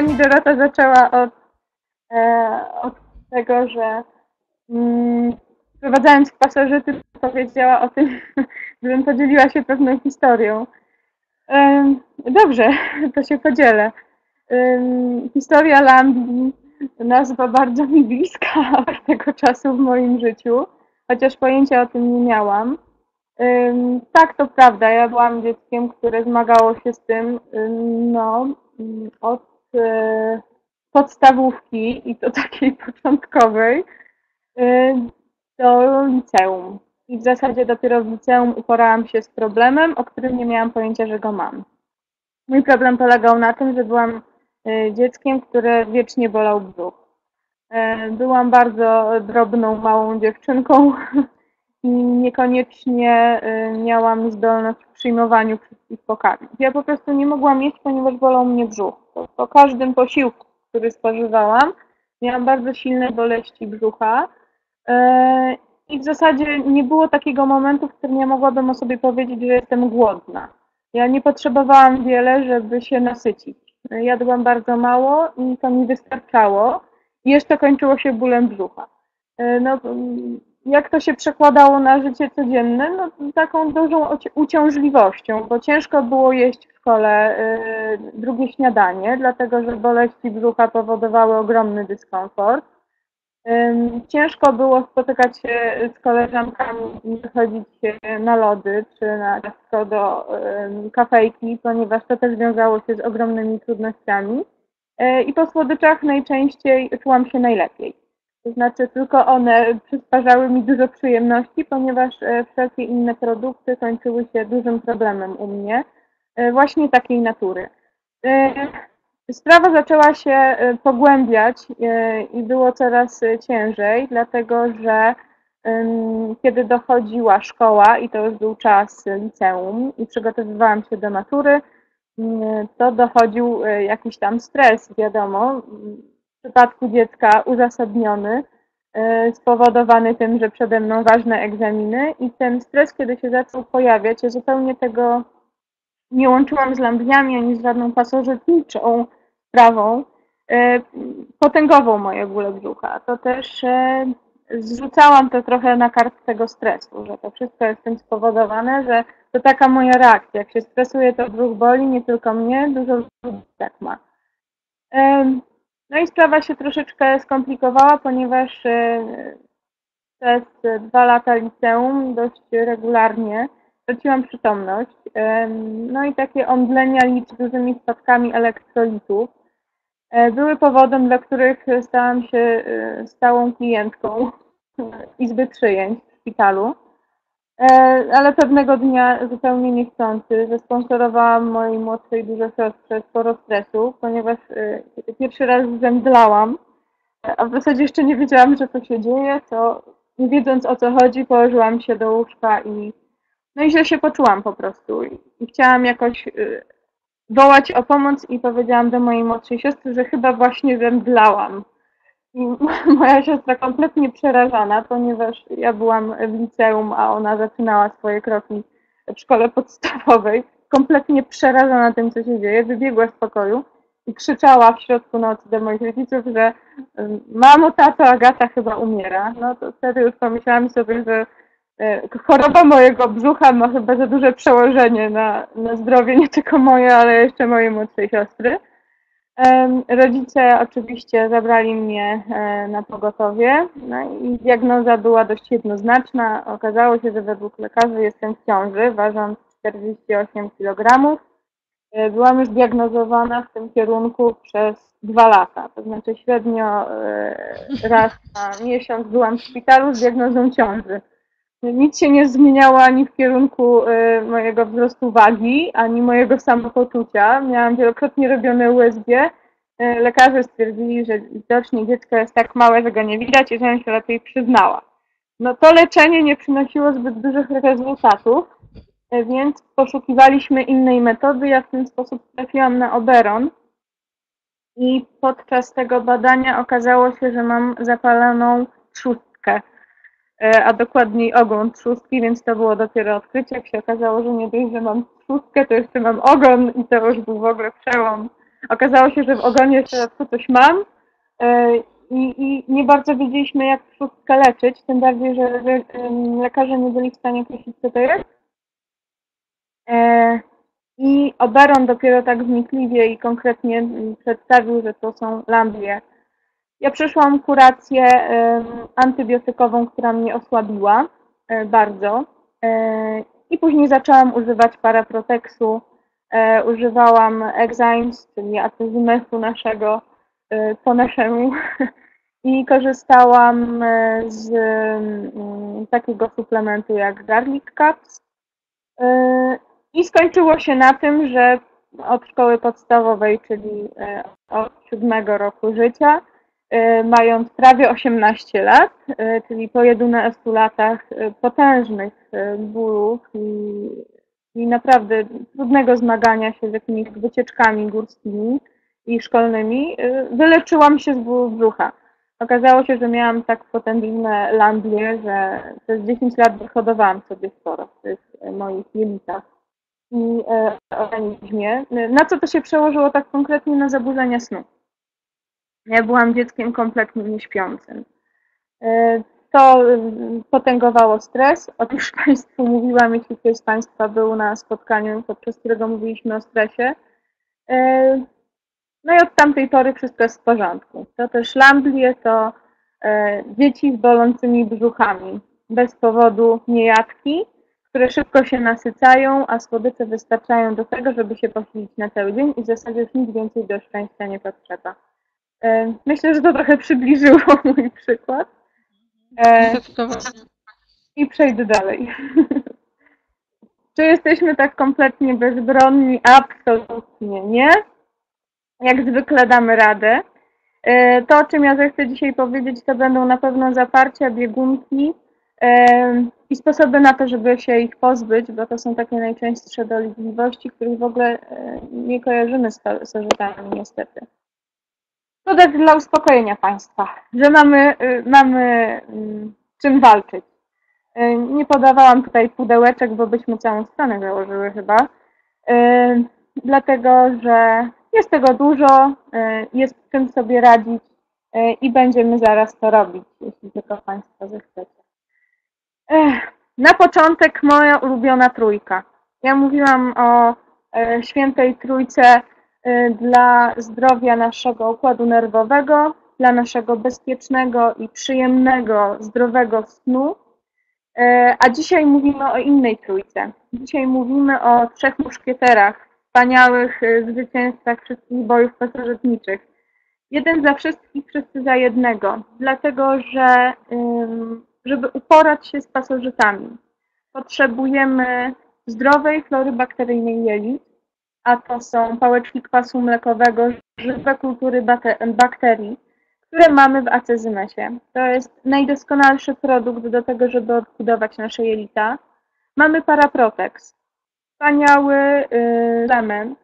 pani Dorota zaczęła od, e, od tego, że mm, wprowadzając w pasożyty powiedziała o tym, żebym podzieliła się pewną historią. Em, dobrze, to się podzielę. Em, historia Lambi, nazwa bardzo mi bliska tego czasu w moim życiu, chociaż pojęcia o tym nie miałam. Tak, to prawda. Ja byłam dzieckiem, które zmagało się z tym ym, no, ym, od e, podstawówki i to takiej początkowej ym, do liceum. I w zasadzie dopiero w liceum uporałam się z problemem, o którym nie miałam pojęcia, że go mam. Mój problem polegał na tym, że byłam e, dzieckiem, które wiecznie bolał brzuch. Byłam bardzo drobną, małą dziewczynką i niekoniecznie y, miałam zdolność przyjmowaniu wszystkich pokarmów. Ja po prostu nie mogłam jeść, ponieważ bolał mnie brzuch. Po, po każdym posiłku, który spożywałam, miałam bardzo silne boleści brzucha y, i w zasadzie nie było takiego momentu, w którym ja mogłabym o sobie powiedzieć, że jestem głodna. Ja nie potrzebowałam wiele, żeby się nasycić. Jadłam bardzo mało i to mi wystarczało. I jeszcze kończyło się bólem brzucha. Y, No, jak to się przekładało na życie codzienne? No, taką dużą uci- uciążliwością, bo ciężko było jeść w szkole y, drugie śniadanie, dlatego że boleści brzucha powodowały ogromny dyskomfort. Ciężko było spotykać się z koleżankami i wychodzić się na lody czy na ciastko do kafejki, ponieważ to też wiązało się z ogromnymi trudnościami. E, I po słodyczach najczęściej czułam się najlepiej. To znaczy tylko one przysparzały mi dużo przyjemności, ponieważ e, wszelkie inne produkty kończyły się dużym problemem u mnie, e, właśnie takiej natury. E, Sprawa zaczęła się pogłębiać i było coraz ciężej, dlatego że kiedy dochodziła szkoła i to już był czas liceum i przygotowywałam się do matury, mm, to dochodził jakiś tam stres, wiadomo, w przypadku dziecka uzasadniony, e, spowodowany tym, że przede mną ważne egzaminy i ten stres, kiedy się zaczął pojawiać, ja zupełnie tego nie łączyłam z lambniami ani z żadną pasożytniczą sprawą, e, potęgował moje bóle brzucha. To też e, zrzucałam to trochę na kartę tego stresu, że to wszystko jest tym spowodowane, że to taka moja reakcja. Jak się stresuję, to brzuch boli, nie tylko mnie, dużo ludzi tak ma. No i sprawa się troszeczkę skomplikowała, ponieważ e, przez dwa lata liceum dość regularnie straciłam przytomność. Em, No i takie omdlenia licz dużymi spadkami elektrolitów e, były powodem, dla których stałam się e, stałą klientką izby przyjęć w szpitalu. E, Ale pewnego dnia zupełnie niechcący zasponsorowałam mojej młodszej dużo siostrze sporo stresu, ponieważ e, pierwszy raz zemdlałam, a w zasadzie jeszcze nie wiedziałam, że to się dzieje, to nie wiedząc o co chodzi, położyłam się do łóżka i no i źle się poczułam po prostu i, chciałam jakoś y, wołać o pomoc i powiedziałam do mojej młodszej siostry, że chyba właśnie zemdlałam. I moja siostra kompletnie przerażona, ponieważ ja byłam w liceum, a ona zaczynała swoje kroki w szkole podstawowej, kompletnie przerażona tym, co się dzieje, wybiegła z pokoju i krzyczała w środku nocy do moich rodziców, że mamo, tato, Agata chyba umiera. No to wtedy już pomyślałam sobie, że e, choroba mojego brzucha ma chyba za duże przełożenie na, na zdrowie nie tylko moje, ale jeszcze mojej młodszej siostry. Rodzice oczywiście zabrali mnie e, na pogotowie no i diagnoza była dość jednoznaczna. Okazało się, że według lekarzy jestem w ciąży, ważąc 48 kg. E, Byłam już diagnozowana w tym kierunku przez dwa lata, to znaczy średnio e, raz na miesiąc byłam w szpitalu z diagnozą ciąży. Nic się nie zmieniało ani w kierunku e, mojego wzrostu wagi, ani mojego samopoczucia. Miałam wielokrotnie robione USG. E, Lekarze stwierdzili, że widocznie dziecko jest tak małe, że go nie widać i żebym się lepiej przyznała. No to leczenie nie przynosiło zbyt dużych rezultatów, e, więc poszukiwaliśmy innej metody. Ja w ten sposób trafiłam na Oberon. I podczas tego badania okazało się, że mam zapaloną trzustkę a dokładniej ogon trzustki, więc to było dopiero odkrycie. Jak się okazało, że nie dość, że mam trzustkę, to jeszcze mam ogon i to już był w ogóle przełom. Okazało się, że w ogonie środku coś mam e, i, i nie bardzo wiedzieliśmy, jak trzustkę leczyć, tym bardziej, że lekarze nie byli w stanie określić, co to jest. E, I Oberon dopiero tak wnikliwie i konkretnie przedstawił, że to są lamblie. Ja przeszłam kurację antybiotykową, która mnie osłabiła e, bardzo. E, I później zaczęłam używać paraproteksu. E, Używałam Eximes, czyli acyzymesu naszego po naszemu. I korzystałam z takiego suplementu jak Garlic Caps. I skończyło się na tym, że od szkoły podstawowej, czyli od siódmego roku życia, mając prawie 18 lat, e, czyli po 11 latach e, potężnych bólów i, i naprawdę trudnego zmagania się z jakimiś wycieczkami górskimi i szkolnymi, wyleczyłam się z bólu brzucha. Okazało się, że miałam tak potężne lamblie, że przez 10 lat wyhodowałam sobie sporo w tych moich jelitach i organizmie. Na co to się przełożyło tak konkretnie na zaburzenia snu? Ja byłam dzieckiem kompletnie nieśpiącym. E, To mm, potęgowało stres. Otóż Państwu mówiłam, jeśli ktoś z Państwa był na spotkaniu, podczas którego mówiliśmy o stresie. E, No i od tamtej pory wszystko jest w porządku. To też lamblie, to e, dzieci z bolącymi brzuchami. Bez powodu niejadki, które szybko się nasycają, a słodycze wystarczają do tego, żeby się posilić na cały dzień i w zasadzie już nic więcej do szczęścia nie potrzeba. E, Myślę, że to trochę przybliżyło mój przykład. E. I przejdę dalej. Czy jesteśmy tak kompletnie bezbronni? Absolutnie nie. Jak zwykle damy radę. E, To, o czym ja zechcę dzisiaj powiedzieć, to będą na pewno zaparcia, biegunki i sposoby na to, żeby się ich pozbyć, bo to są takie najczęstsze dolegliwości, których w ogóle nie kojarzymy z sożytami niestety. Też dla uspokojenia Państwa, że mamy, y, mamy mm, czym walczyć. Y, Nie podawałam tutaj pudełeczek, bo byśmy całą stronę założyły chyba. Y, Dlatego, że jest tego dużo, y, jest czym sobie radzić y, i będziemy zaraz to robić, jeśli tylko Państwo zechcecie. Ech, Na początek moja ulubiona trójka. Ja mówiłam o świętej trójce y, dla zdrowia naszego układu nerwowego, dla naszego bezpiecznego i przyjemnego, zdrowego snu. E, A dzisiaj mówimy o innej trójce. Dzisiaj mówimy o trzech muszkieterach, wspaniałych y, zwycięzcach wszystkich bojów pasożytniczych. Jeden za wszystkich, wszyscy za jednego. Dlatego, że żeby uporać się z pasożytami, potrzebujemy zdrowej flory bakteryjnej jelit, a to są pałeczki kwasu mlekowego, żywe kultury bakterii, które mamy w acezymesie. To jest najdoskonalszy produkt do tego, żeby odbudować nasze jelita. Mamy paraprotex, wspaniały y, element,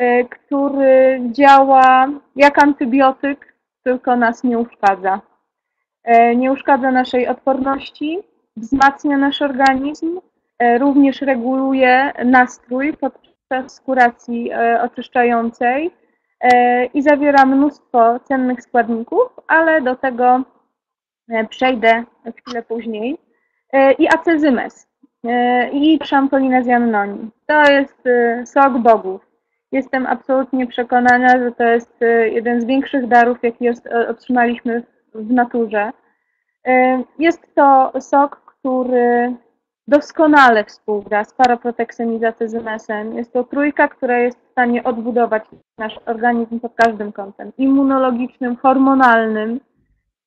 y, który działa jak antybiotyk, tylko nas nie uszkadza. E, Nie uszkadza naszej odporności, wzmacnia nasz organizm, e, również reguluje nastrój podczas kuracji e, oczyszczającej e, i zawiera mnóstwo cennych składników, ale do tego e, przejdę chwilę później. I acezymes i szampolina z jannoni. To jest sok bogów. Jestem absolutnie przekonana, że to jest jeden z większych darów, jaki otrzymaliśmy w naturze. Jest to sok, który doskonale współgra z paraproteksem i. Jest to trójka, która jest w stanie odbudować nasz organizm pod każdym kątem. Immunologicznym, hormonalnym,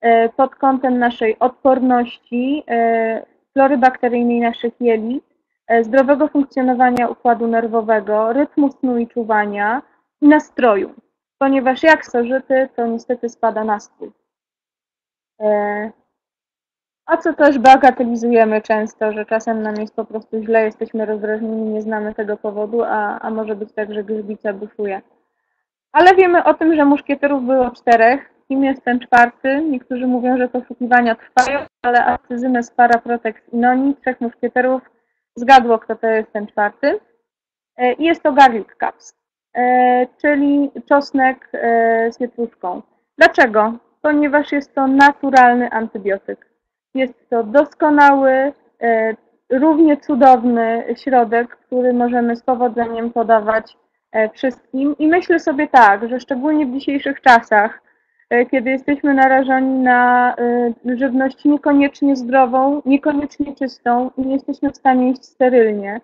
e, pod kątem naszej odporności, e, flory bakteryjnej naszych jelit, e, zdrowego funkcjonowania układu nerwowego, rytmu snu i czuwania i nastroju. Ponieważ jak sożyty, to niestety spada nastrój. A co też bagatelizujemy często, że czasem nam jest po prostu źle, jesteśmy rozdrażnieni, nie znamy tego powodu, a, a może być tak, że grzbica buszuje. Ale wiemy o tym, że muszkieterów było czterech. Kim jest ten czwarty? Niektórzy mówią, że poszukiwania trwają, ale Acyzymes, Paraprotex i Noni, trzech muszkieterów, zgadło, kto to jest ten czwarty. E, I jest to Garlic Caps. e, czyli czosnek e, z pietruszką. Dlaczego? Ponieważ jest to naturalny antybiotyk. Jest to doskonały, e, równie cudowny środek, który możemy z powodzeniem podawać wszystkim. I myślę sobie tak, że szczególnie w dzisiejszych czasach, kiedy jesteśmy narażeni na żywność niekoniecznie zdrową, niekoniecznie czystą i nie jesteśmy w stanie iść sterylnie,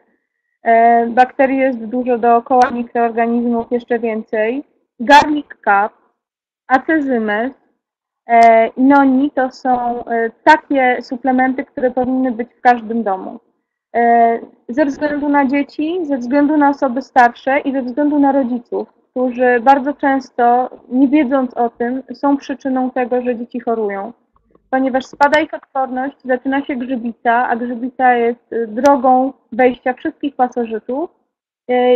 E, bakterii jest dużo dookoła, mikroorganizmów jeszcze więcej. Garlic cup, acezymes, e, noni to są e, takie suplementy, które powinny być w każdym domu. Ze względu na dzieci, ze względu na osoby starsze i ze względu na rodziców, którzy bardzo często, nie wiedząc o tym, są przyczyną tego, że dzieci chorują ponieważ spada ich odporność, zaczyna się grzybica, a grzybica jest drogą wejścia wszystkich pasożytów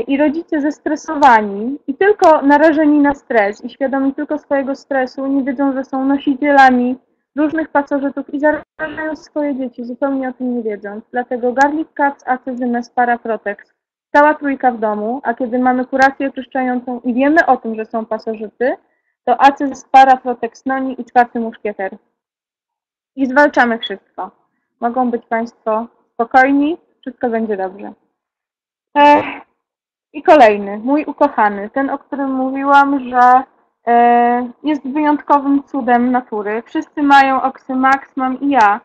i rodzice zestresowani i tylko narażeni na stres i świadomi tylko swojego stresu nie wiedzą, że są nosicielami różnych pasożytów i zarażają swoje dzieci, zupełnie o tym nie wiedząc. Dlatego garlic cups, acezymes, paraprotex, cała trójka w domu, a kiedy mamy kurację oczyszczającą i wiemy o tym, że są pasożyty, to acyz, paraprotex, noni i czwarty muszkieter i zwalczamy wszystko. Mogą być Państwo spokojni, wszystko będzie dobrze. Ech. I kolejny, mój ukochany, ten, o którym mówiłam, że e, jest wyjątkowym cudem natury. Wszyscy mają Oxymax, mam i ja.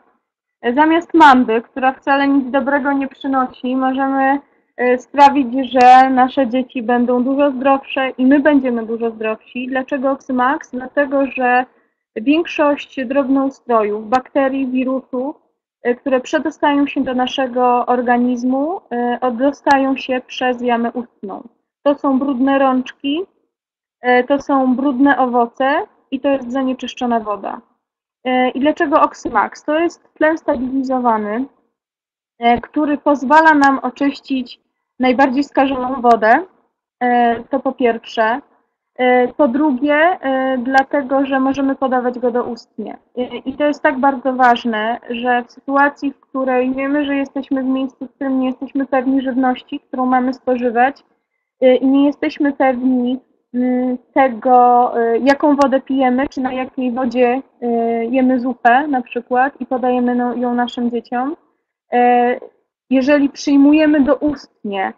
Zamiast mamby, która wcale nic dobrego nie przynosi, możemy e, sprawić, że nasze dzieci będą dużo zdrowsze i my będziemy dużo zdrowsi. Dlaczego Oxymax? Dlatego, że Większość drobnoustrojów, bakterii, wirusów, które przedostają się do naszego organizmu, e, dostają się przez jamę ustną. To są brudne rączki, e, to są brudne owoce i to jest zanieczyszczona woda. I dlaczego Oxymax? To jest tlen stabilizowany, który pozwala nam oczyścić najbardziej skażoną wodę. To po pierwsze. E, po drugie, e, dlatego, że możemy podawać go doustnie. E, I to jest tak bardzo ważne, że w sytuacji, w której wiemy, że jesteśmy w miejscu, w którym nie jesteśmy pewni żywności, którą mamy spożywać i nie jesteśmy pewni mm, tego, jaką wodę pijemy, czy na jakiej wodzie jemy zupę na przykład i podajemy no, ją naszym dzieciom, jeżeli przyjmujemy doustnie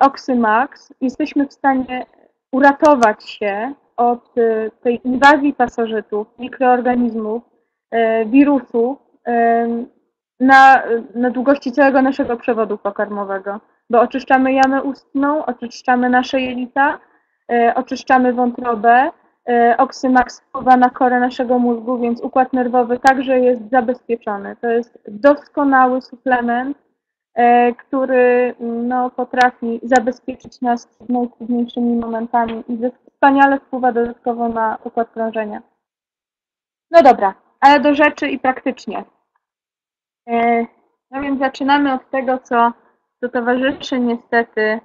Oxymax, jesteśmy w stanie uratować się od y, tej inwazji pasożytów, mikroorganizmów, y, wirusów y, na, na długości całego naszego przewodu pokarmowego, bo oczyszczamy jamę ustną, oczyszczamy nasze jelita, oczyszczamy wątrobę, Oxymax wpływa na korę naszego mózgu, więc układ nerwowy także jest zabezpieczony. To jest doskonały suplement, który no, potrafi zabezpieczyć nas przed najtrudniejszymi momentami i wspaniale wpływa dodatkowo na układ krążenia. No dobra, ale do rzeczy i praktycznie. E, no więc zaczynamy od tego, co, co towarzyszy niestety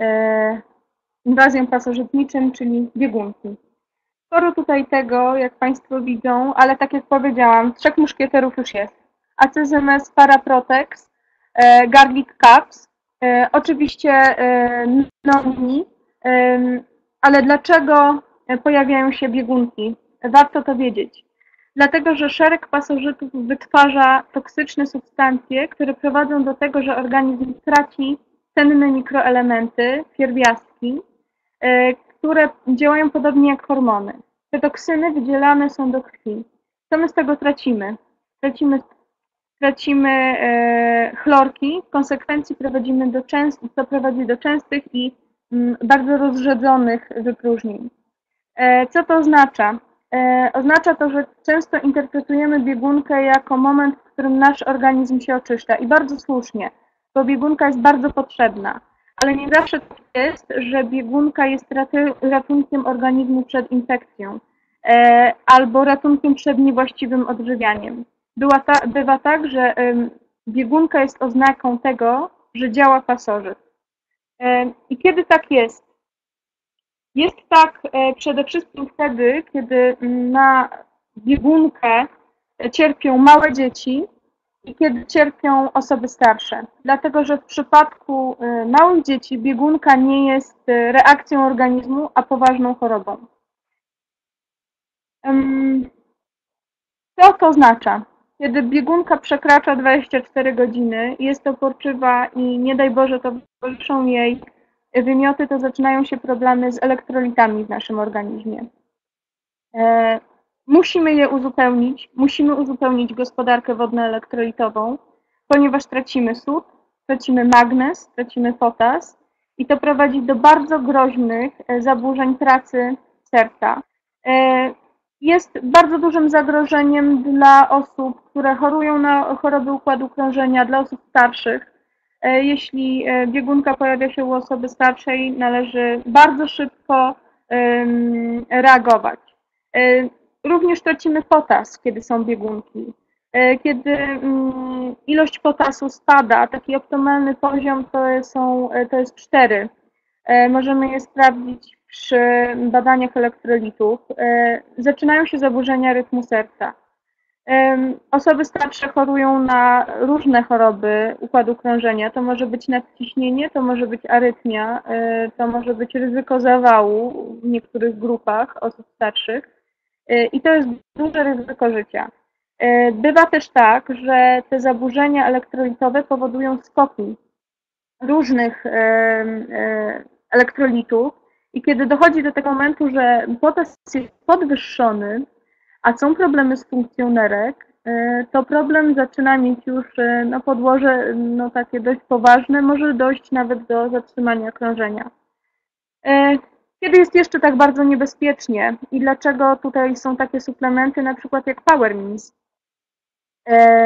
e, inwazjom pasożytniczym, czyli biegunki. Sporo tutaj tego, jak Państwo widzą, ale tak jak powiedziałam, trzech muszkieterów już jest. Acezymes, Paraprotex, E, garlic cups, e, oczywiście e, noni, ale dlaczego pojawiają się biegunki? Warto to wiedzieć. Dlatego, że szereg pasożytów wytwarza toksyczne substancje, które prowadzą do tego, że organizm traci cenne mikroelementy, pierwiastki, które działają podobnie jak hormony. Te toksyny wydzielane są do krwi. Co my z tego tracimy? Tracimy tracimy e, chlorki, w konsekwencji prowadzimy do częst, to prowadzi do częstych i mm, bardzo rozrzedzonych wypróżnień. E, co to oznacza? E, oznacza to, że często interpretujemy biegunkę jako moment, w którym nasz organizm się oczyszcza i bardzo słusznie, bo biegunka jest bardzo potrzebna, ale nie zawsze tak jest, że biegunka jest ratunkiem organizmu przed infekcją albo ratunkiem przed niewłaściwym odżywianiem. Była ta, bywa tak, że biegunka jest oznaką tego, że działa pasożyt. I kiedy tak jest? Jest tak e, przede wszystkim wtedy, kiedy na biegunkę cierpią małe dzieci i kiedy cierpią osoby starsze. Dlatego, że w przypadku y, małych dzieci biegunka nie jest y, reakcją organizmu, a poważną chorobą. Co to oznacza? Kiedy biegunka przekracza 24 godziny, jest oporczywa i nie daj Boże towarzyszą jej wymioty, to zaczynają się problemy z elektrolitami w naszym organizmie. E, musimy je uzupełnić, musimy uzupełnić gospodarkę wodno-elektrolitową, ponieważ tracimy sód, tracimy magnez, tracimy potas i to prowadzi do bardzo groźnych e, zaburzeń pracy serca. E, jest bardzo dużym zagrożeniem dla osób, które chorują na choroby układu krążenia, dla osób starszych. Jeśli biegunka pojawia się u osoby starszej, należy bardzo szybko reagować. E, również tracimy potas, kiedy są biegunki. E, kiedy mm, ilość potasu spada, taki optymalny poziom to, są, e, to jest 4. Możemy je sprawdzić przy badaniach elektrolitów. Zaczynają się zaburzenia rytmu serca. Osoby starsze chorują na różne choroby układu krążenia. To może być nadciśnienie, to może być arytmia, to może być ryzyko zawału w niektórych grupach osób starszych. I to jest duże ryzyko życia. Bywa też tak, że te zaburzenia elektrolitowe powodują skoki różnych elektrolitów i kiedy dochodzi do tego momentu, że potas jest podwyższony, a są problemy z funkcją nerek, to problem zaczyna mieć już no, podłoże no, takie dość poważne, może dojść nawet do zatrzymania krążenia. Kiedy jest jeszcze tak bardzo niebezpiecznie i dlaczego tutaj są takie suplementy, na przykład jak Power Means?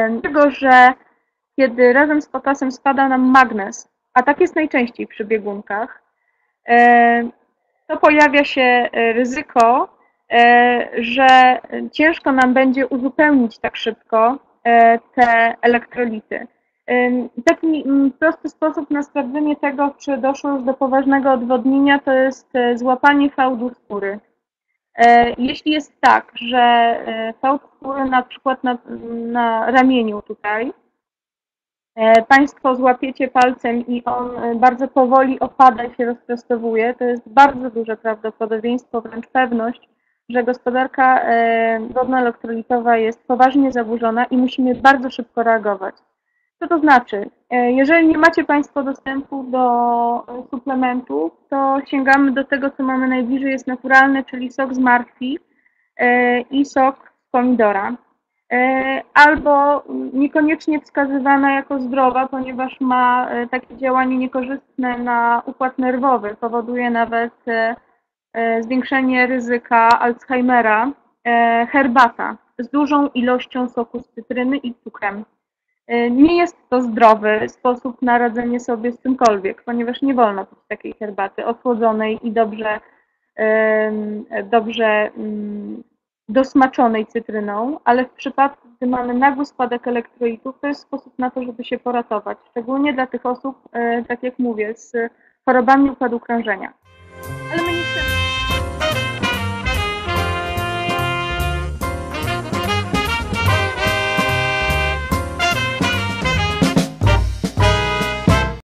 Dlatego, że kiedy razem z potasem spada nam magnez, a tak jest najczęściej przy biegunkach, to pojawia się e, ryzyko, e, że ciężko nam będzie uzupełnić tak szybko e, te elektrolity. Taki mm, prosty sposób na sprawdzenie tego, czy doszło już do poważnego odwodnienia, to jest złapanie fałdu skóry. Jeśli jest tak, że fałd skóry na przykład na, na ramieniu tutaj, Państwo złapiecie palcem i on bardzo powoli opada i się rozprostowuje, to jest bardzo duże prawdopodobieństwo, wręcz pewność, że gospodarka wodno-elektrolitowa jest poważnie zaburzona i musimy bardzo szybko reagować. Co to znaczy? E, jeżeli nie macie Państwo dostępu do e, suplementów, to sięgamy do tego, co mamy najbliżej, jest naturalny, czyli sok z martwi e, i sok z pomidora. Albo niekoniecznie wskazywana jako zdrowa, ponieważ ma takie działanie niekorzystne na układ nerwowy, powoduje nawet zwiększenie ryzyka Alzheimera, herbata z dużą ilością soku z cytryny i cukrem. E, nie jest to zdrowy sposób na radzenie sobie z czymkolwiek, ponieważ nie wolno pić takiej herbaty ochłodzonej i dobrze, dobrze mm, dosmaczonej cytryną, ale w przypadku, gdy mamy nagły spadek elektrolitów, to jest sposób na to, żeby się poratować, szczególnie dla tych osób, e, tak jak mówię, z chorobami układu krążenia.